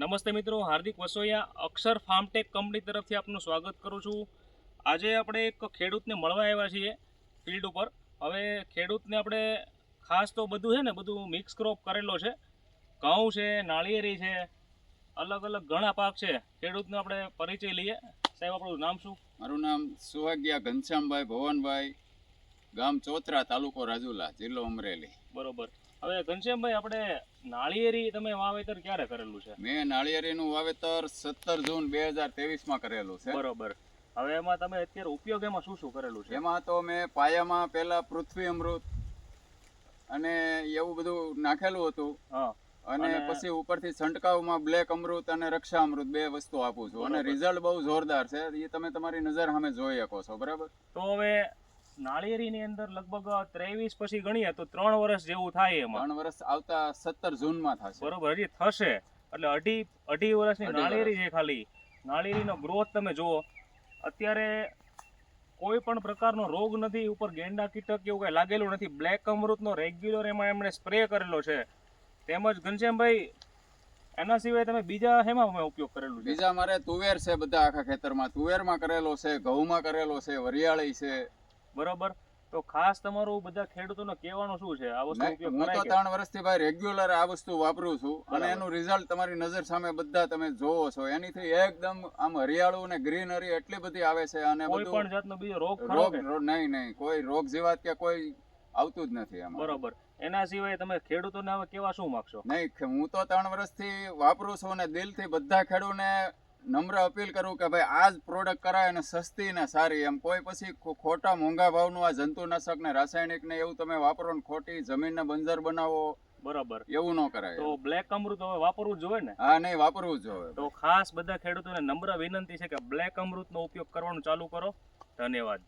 નમસ્તે મિત્રો હાર્દિક વસોયા અક્ષર ફાર્મટેક કંપની તરફથી આપનું સ્વાગત કરું છું. આજે આપણે એક ખેડૂતને મળવા આવ્યા છીએ ફિલ્ડ ઉપર. હવે ખેડૂતને આપણે ખાસ તો બધું છે ને બધું મિક્સ ક્રોપ કરેલો છે. ઘઉં છે નાળિયેરી છે અલગ અલગ ઘણા પાક છે. ખેડૂતનો આપણે પરિચય લઈએ. સાહેબ આપણું નામ શું? મારું નામ સુવાગ્યા ઘનશ્યામભાઈ ભવનભાઈ ગામ ચોતરા તાલુકો રાજુલા જિલ્લો અમરેલી. બરોબર. હવે ઘનશ્યામભાઈ આપણે નાળિયેરી તમે વાવેતર ક્યારે કરેલું છે? મેં નાળિયેરીનું વાવેતર સત્તર જૂન બે હજાર તેવીસમાં કરેલું છે. બરોબર. હવે એમાં તમે અત્યારે ઉપયોગ એમાં શું શું કરેલું છે? એમાં તો મેં પાયામાં પહેલા પૃથ્વી અમૃત અને એવું બધું નાખેલું હતું. હા. અને અને- પછી ઉપરથી છંટકાવમાં બ્લેક અમૃત અને રક્ષા અમૃત બે વસ્તુ આપું છું. અને રિઝલ્ટ બહુ જોરદાર છે. એ તમે તમારી નજર સામે જોઈ શકો છો. બરાબર? તો હવે નાળિયેરીની અંદર લગભગ ત્રેવીસ પછી ગણીએ તો ત્રણ વર્ષ જેવું થાય એમાં. ત્રણ વર્ષ આવતા સત્તર જૂનમાં થશે. બરોબર હજી થશે. એટલે અઢી અઢી વર્ષની નાળિયેરી છે ખાલી. નાળિયેરીનો ગ્રોથ તમે જુઓ અત્યારે કોઈ પણ પ્રકારનો રોગ નથી ઉપર ગેંડા કીટક એવું કંઈ લાગેલું નથી. બ્લેક અમૃતનો રેગ્યુલર એમાં એમણે સ્પ્રે કરેલો છે. તેમજ ઘનશ્યામભાઈ એના સિવાય તમે બીજા હેમાં અમે ઉપયોગ કરેલું બીજા મારે તુવેર છે બધા આખા ખેતરમાં. તુવેરમાં કરેલો છે ઘઉંમાં કરેલો છે વરિયાળી છે. બરોબર? તો ખાસ તમારું બધા ખેડૂતોને કહેવાનું શું છે? આ વસ્તુ ઉપયોગ હું તો ત્રણ વર્ષથી ભાઈ રેગ્યુલર આ વસ્તુ વાપરું છું. અને એનું રિઝલ્ટ તમારી નજર સામે બધા તમે જોવો છો. એનીથી એકદમ આમ હરિયાળું ને ગ્રીનરી એટલી બધી આવે છે અને કોઈ પણ જાતનો બીજો રોગ રોગ નહીં નહીં. કોઈ રોગ જીવાત કે કોઈ આવતું જ નથી એમાં બરોબર. એના સિવાય તમે ખેડૂતોને હવે કેવા શું માંગશો? નહીં હું તો ત્રણ વર્ષથી વાપરું છું અને દિલથી બધા ખેડૂતને નમ્ર અપીલ કરું કે ભાઈ આ જ પ્રોડક્ટ કરાય અને સસ્તી ને સારી. એમ કોઈ પછી ખોટા મોંઘા ભાવનું આ જંતુનાશક ને રાસાયણિક ને એવું તમે વાપરો ને ખોટી જમીનને બંજર બનાવો બરાબર. એવું ન કરાય. તો બ્લેક અમૃત હવે વાપરવું જ જોઈએ ને? હા નહીં વાપરવું જોઈએ. તો ખાસ બધા ખેડૂતોને નમ્ર વિનંતી છે કે બ્લેક અમૃતનો ઉપયોગ કરવાનું ચાલુ કરો. ધન્યવાદ.